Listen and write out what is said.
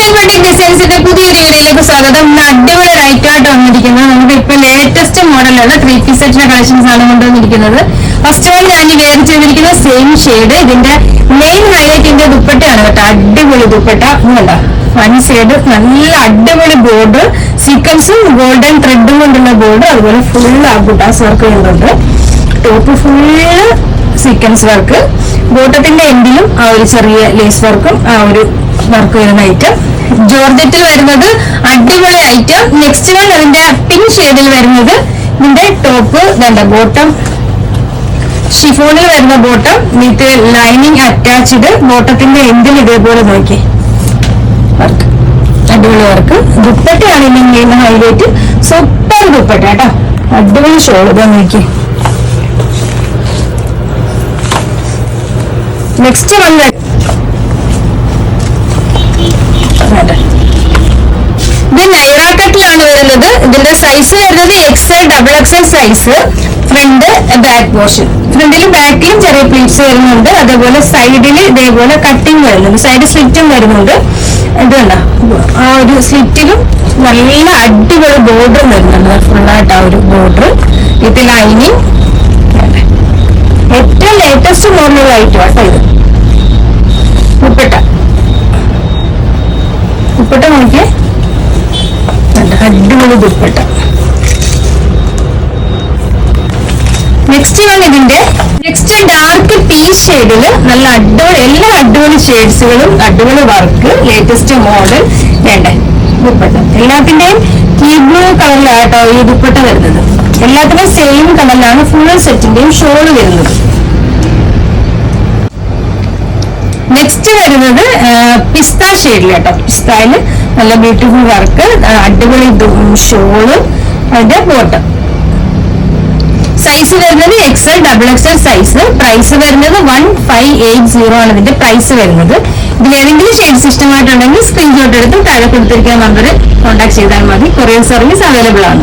Little wedding പുതിയ വീഡിയോയിലേക്ക് സ്വാഗതം. ഇന്ന് അടിപൊളി റൈറ്റ് ആയിട്ട് വന്നിരിക്കുന്നത് നമുക്ക് ഇപ്പൊ ലേറ്റസ്റ്റ് മോഡലുള്ള ത്രീ പീസ് സെറ്റിന്റെ കളക്ഷൻസ് ആണ് കൊണ്ടുവന്നിരിക്കുന്നത്. ഫസ്റ്റ് വൺ ഞാൻ വെയർ ചെയ്തിരിക്കുന്ന സെയിം ഷെയ്ഡ് ഇതിന്റെ മെയിൻ ഹൈലൈറ്റിന്റെ ദുപ്പട്ടയാണ് കേട്ടോ. അടിപൊളി ദുപ്പട്ട. അല്ല വൺ സൈഡ് നല്ല അടിപൊളി ബോർഡ് സീക്വൻസും ഗോൾഡൻ ത്രെഡും കൊണ്ടുള്ള ബോർഡ് അതുപോലെ ഫുൾ ആബുട്ടാസ് വർക്ക് ചെയ്യുന്നുണ്ട് ടോപ്പ് ഫുള്ള് സീക്വൻസ് വർക്ക് ബോട്ടത്തിന്റെ എൻഡിലും ആ ഒരു ചെറിയ ലേസ് വർക്കും ആ ഒരു വർക്ക് വരുന്ന ഐറ്റം ജോർജറ്റിൽ വരുന്നത് അടിപൊളി ഐറ്റം നെക്സ്റ്റ് വൺ അതിന്റെ പിങ്ക് ഷെയ്ഡിൽ വരുന്നത് ഇതിന്റെ ടോപ്പ് വേണ്ട ബോട്ടം ഷിഫോണിൽ വരുന്ന ബോട്ടം വിത്ത് ലൈനിങ് അറ്റാച്ച്ഡ് ബോട്ടത്തിന്റെ എൻഡിൽ ഇതേപോലെ നോക്കി വർക്ക് അടിപൊളി വർക്ക് ദുപ്പട്ടയാണ് ഇനി ഹൈലൈറ്റ് സൂപ്പർ ദുപ്പട്ട കേട്ടോ. അടിപൊളി ഷോൾ ഇതാ നോക്കി നെക്സ്റ്റ് വൺ ഇത് നൈറ കട്ടിലാണ് വരുന്നത്. ഇതിന്റെ സൈസ് വരുന്നത് XL double XL size front back portion ഫ്രണ്ടിലും ബാക്കിലും ചെറിയ പ്ലീറ്റ്സ് വരുന്നുണ്ട്. അതേപോലെ സൈഡിൽ ഇതേപോലെ കട്ടിങ് വരുന്നുണ്ട്. സൈഡ് സ്ലിറ്റും വരുന്നുണ്ട്. ഇതുണ്ട ആ ഒരു സ്ലിറ്റിലും നല്ല അടിപൊളി ബോർഡർ വരുന്നുണ്ട്. ഫുള്ളായിട്ട് ആ ഒരു ബോർഡർ ഇത് ലൈനിങ് ഏറ്റവും ലേറ്റസ്റ്റ് മോഡലായിട്ട് കേട്ടോ ഇത് ഉപ്പിട്ട നോക്കിയേ. നല്ല അടിപൊളി ദുപ്പട്ട. നെക്സ്റ്റ് വൺ ഇതിന്റെ. നെക്സ്റ്റ് ഡാർക്ക് പീ ഷെയ്ഡിൽ നല്ല അടിപൊളി എല്ലാ അടിപൊളി ഷെയ്ഡ്സുകളും അടിപൊളി വർക്ക് ലേറ്റസ്റ്റ് മോഡൽ വേണ്ടേ? ദുപ്പട്ട. എല്ലാത്തിന്റെയും കീ ബ്ലൂ കളറിലാട്ടോ ഈ ദുപ്പട്ട വരുന്നത്. എല്ലാത്തിന്റെയും സെയിം കളറിലാണ് ഫുൾ സെറ്റിന്റെയും ഷോൾ വരുന്നത്. നെക്സ്റ്റ് വരുന്നത് പിസ്ത ഷെയ്ഡിൽ കേട്ടോ. പിസ്തയിൽ നല്ല ബ്യൂട്ടിഫുൾ വർക്ക് അടിപൊളി ഷോളും അതിന്റെ ബോട്ടം സൈസ് വരുന്നത് XL double XL size price വരുന്നത് വൺ ഫൈവ് എയ്റ്റ് സീറോ ആണ് ഇതിന്റെ പ്രൈസ് വരുന്നത്. ഇതിൽ ഏതെങ്കിലും ഷെയ്ഡ്സ് ഇഷ്ടമായിട്ടുണ്ടെങ്കിൽ സ്ക്രീൻഷോട്ട് എടുത്ത് താഴെ കൊടുത്തിരിക്കുന്ന നമ്പർ കോൺടാക്ട് ചെയ്താൽ മതി. കൊറിയർ സർവീസ് അവൈലബിൾ ആണ്.